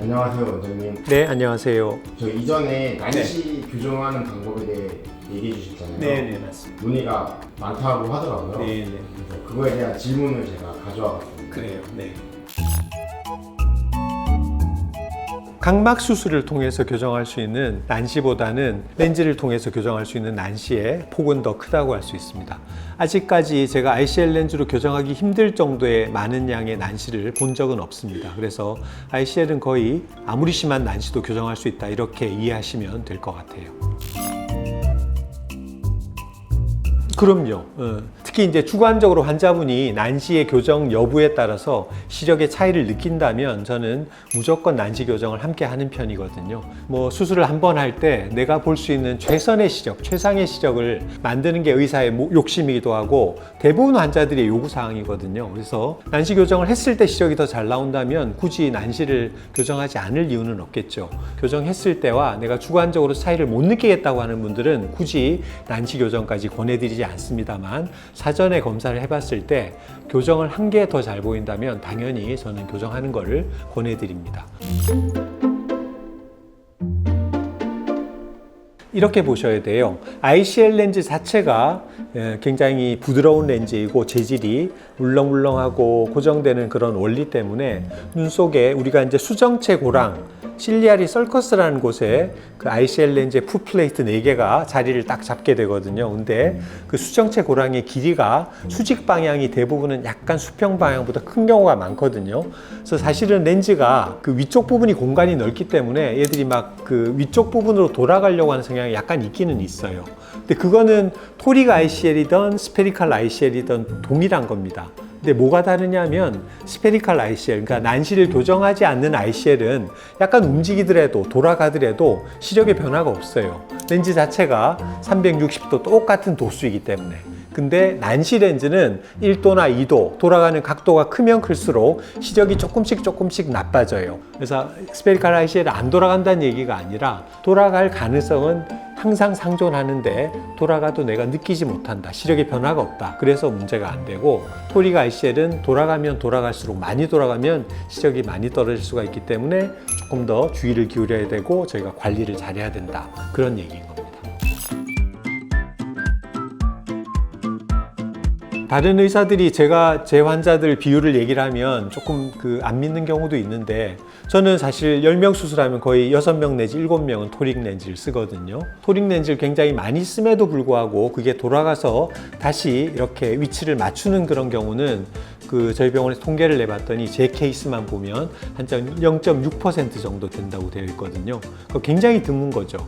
안녕하세요 원장님. 네, 안녕하세요. 저 이전에 난시 교정하는 방법에 대해 얘기해 주셨잖아요. 네, 맞습니다. 문의가 많다고 하더라고요. 네, 네. 그래서 그거에 대한 질문을 제가 가져와 봤습니다. 그래요. 네. 각막 수술을 통해서 교정할 수 있는 난시보다는 렌즈를 통해서 교정할 수 있는 난시의 폭은 더 크다고 할 수 있습니다. 아직까지 제가 ICL 렌즈로 교정하기 힘들 정도의 많은 양의 난시를 본 적은 없습니다. 그래서 ICL은 거의 아무리 심한 난시도 교정할 수 있다 이렇게 이해하시면 될 것 같아요. 그럼요. 어, 특히 이제 주관적으로 환자분이 난시의 교정 여부에 따라서 시력의 차이를 느낀다면 저는 무조건 난시 교정을 함께 하는 편이거든요. 뭐 수술을 한 번 할 때 내가 볼 수 있는 최선의 시력, 최상의 시력을 만드는 게 의사의 모- 욕심이기도 하고 대부분 환자들의 요구 사항이거든요. 그래서 난시 교정을 했을 때 시력이 더 잘 나온다면 굳이 난시를 교정하지 않을 이유는 없겠죠. 교정했을 때와 내가 주관적으로 차이를 못 느끼겠다고 하는 분들은 굳이 난시 교정까지 권해드리지 않습니다만 사 전에 검사를 해봤을 때 교정을 한 개 더 잘 보인다면 당연히 저는 교정하는 것을 권해드립니다. 이렇게 보셔야 돼요. ICL 렌즈 자체가 예, 굉장히 부드러운 렌즈이고 재질이 물렁물렁하고 고정되는 그런 원리 때문에 눈 속에 우리가 이제 수정체 고랑 실리아리 썰커스라는 곳에 그 ICL 렌즈의 푸플레이트 4개가 자리를 딱 잡게 되거든요. 근데 그 수정체 고랑의 길이가 수직 방향이 대부분은 약간 수평 방향보다 큰 경우가 많거든요. 그래서 사실은 렌즈가 그 위쪽 부분이 공간이 넓기 때문에 얘들이 막 그 위쪽 부분으로 돌아가려고 하는 성향이 약간 있기는 있어요. 근데 그거는 토릭 ICL이든 스페리칼 ICL이든 동일한 겁니다. 근데 뭐가 다르냐면 스페리칼 ICL, 그러니까 난시를 교정하지 않는 ICL은 약간 움직이더라도 돌아가더라도 시력의 변화가 없어요. 렌즈 자체가 360도 똑같은 도수이기 때문에. 근데 난시 렌즈는 1도나 2도 돌아가는 각도가 크면 클수록 시력이 조금씩 조금씩 나빠져요. 그래서 스페리칼 ICL이 안 돌아간다는 얘기가 아니라 돌아갈 가능성은 항상 상존하는데 돌아가도 내가 느끼지 못한다. 시력의 변화가 없다. 그래서 문제가 안 되고 토릭 ICL은 돌아가면 돌아갈수록 많이 돌아가면 시력이 많이 떨어질 수가 있기 때문에 조금 더 주의를 기울여야 되고 저희가 관리를 잘해야 된다. 그런 얘기인 겁니다. 다른 의사들이 제가 제 환자들 비율을 얘기를 하면 조금 그 안 믿는 경우도 있는데 저는 사실 10명 수술하면 거의 6명 내지 7명은 토릭 렌즈를 쓰거든요. 토릭 렌즈를 굉장히 많이 씀에도 불구하고 그게 돌아가서 다시 이렇게 위치를 맞추는 그런 경우는 그 저희 병원에서 통계를 내봤더니 제 케이스만 보면 한 0.6% 정도 된다고 되어 있거든요. 굉장히 드문 거죠.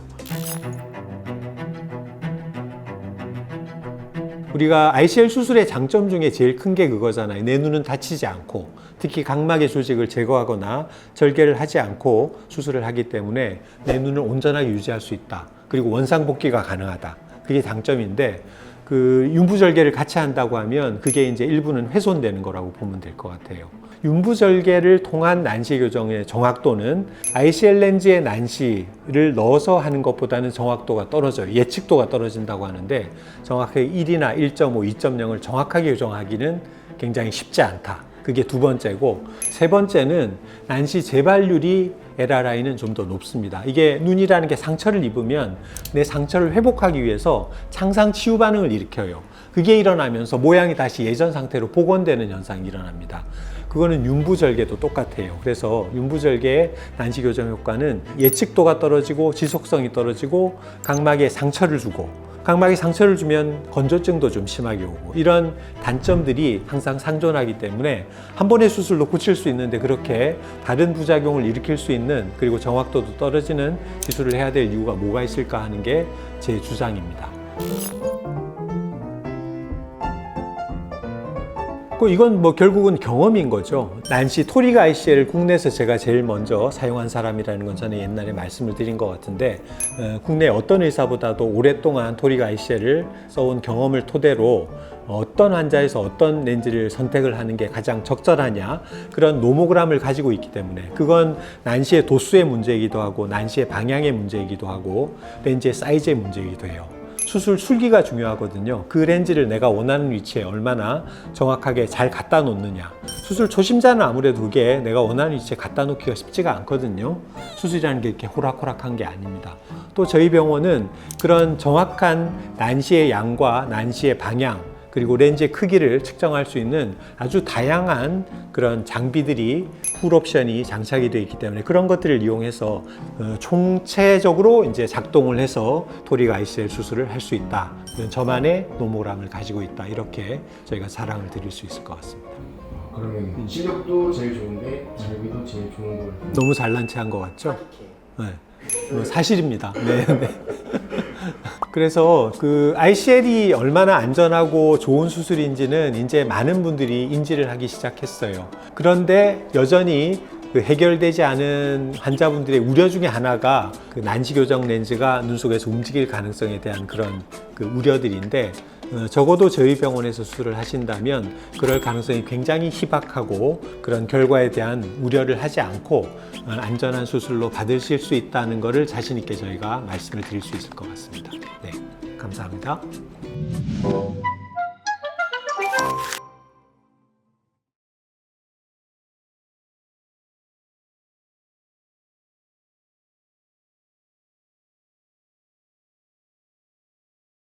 우리가 ICL 수술의 장점 중에 제일 큰 게 그거잖아요. 내 눈은 다치지 않고 특히 각막의 조직을 제거하거나 절개를 하지 않고 수술을 하기 때문에 내 눈을 온전하게 유지할 수 있다. 그리고 원상복귀가 가능하다. 그게 장점인데 그 윤부절개를 같이 한다고 하면 그게 이제 일부는 훼손되는 거라고 보면 될 것 같아요. 윤부절개를 통한 난시 교정의 정확도는 ICL 렌즈의 난시를 넣어서 하는 것보다는 정확도가 떨어져요. 예측도가 떨어진다고 하는데 정확하게 1이나 1.5, 2.0을 정확하게 교정하기는 굉장히 쉽지 않다. 그게 두 번째고 세 번째는 난시 재발률이 LRI는 좀 더 높습니다. 이게 눈이라는 게 상처를 입으면 내 상처를 회복하기 위해서 창상 치유 반응을 일으켜요. 그게 일어나면서 모양이 다시 예전 상태로 복원되는 현상이 일어납니다. 그거는 윤부절개도 똑같아요. 그래서 윤부절개의 난시 교정 효과는 예측도가 떨어지고 지속성이 떨어지고 각막에 상처를 주고 각막에 상처를 주면 건조증도 좀 심하게 오고 이런 단점들이 항상 상존하기 때문에 한 번의 수술로 고칠 수 있는데 그렇게 다른 부작용을 일으킬 수 있는 그리고 정확도도 떨어지는 기술을 해야 될 이유가 뭐가 있을까 하는 게 제 주장입니다. 이건 뭐 결국은 경험인 거죠. 난시 토리가 ICL을 국내에서 제가 제일 먼저 사용한 사람이라는 건 저는 옛날에 말씀을 드린 것 같은데 어, 국내 어떤 의사보다도 오랫동안 토리가 ICL을 써온 경험을 토대로 어떤 환자에서 어떤 렌즈를 선택을 하는 게 가장 적절하냐 그런 노모그램을 가지고 있기 때문에 그건 난시의 도수의 문제이기도 하고 난시의 방향의 문제이기도 하고 렌즈의 사이즈의 문제이기도 해요. 수술 술기가 중요하거든요. 그 렌즈를 내가 원하는 위치에 얼마나 정확하게 잘 갖다 놓느냐. 수술 초심자는 아무래도 그게 내가 원하는 위치에 갖다 놓기가 쉽지가 않거든요. 수술이라는 게 이렇게 호락호락한 게 아닙니다. 또 저희 병원은 그런 정확한 난시의 양과 난시의 방향, 그리고 렌즈의 크기를 측정할 수 있는 아주 다양한 그런 장비들이 풀 옵션이 장착이 되어 있기 때문에 그런 것들을 이용해서 어, 총체적으로 이제 작동을 해서 토릭 ICL 수술을 할 수 있다. 이런 저만의 노모람을 가지고 있다. 이렇게 저희가 자랑을 드릴 수 있을 것 같습니다. 그러면 실력도 제일 좋은데 장비도 제일 좋은 걸. 너무 잘난 체한 것 같죠? 네. 어, 사실입니다. 네, 네. 그래서 그 ICL이 얼마나 안전하고 좋은 수술인지는 이제 많은 분들이 인지를 하기 시작했어요. 그런데 여전히 그 해결되지 않은 환자분들의 우려 중에 하나가 그 난시 교정 렌즈가 눈 속에서 움직일 가능성에 대한 그런 그 우려들인데 어, 적어도 저희 병원에서 수술을 하신다면 그럴 가능성이 굉장히 희박하고 그런 결과에 대한 우려를 하지 않고 어, 안전한 수술로 받으실 수 있다는 것을 자신 있게 저희가 말씀을 드릴 수 있을 것 같습니다. 네, 감사합니다.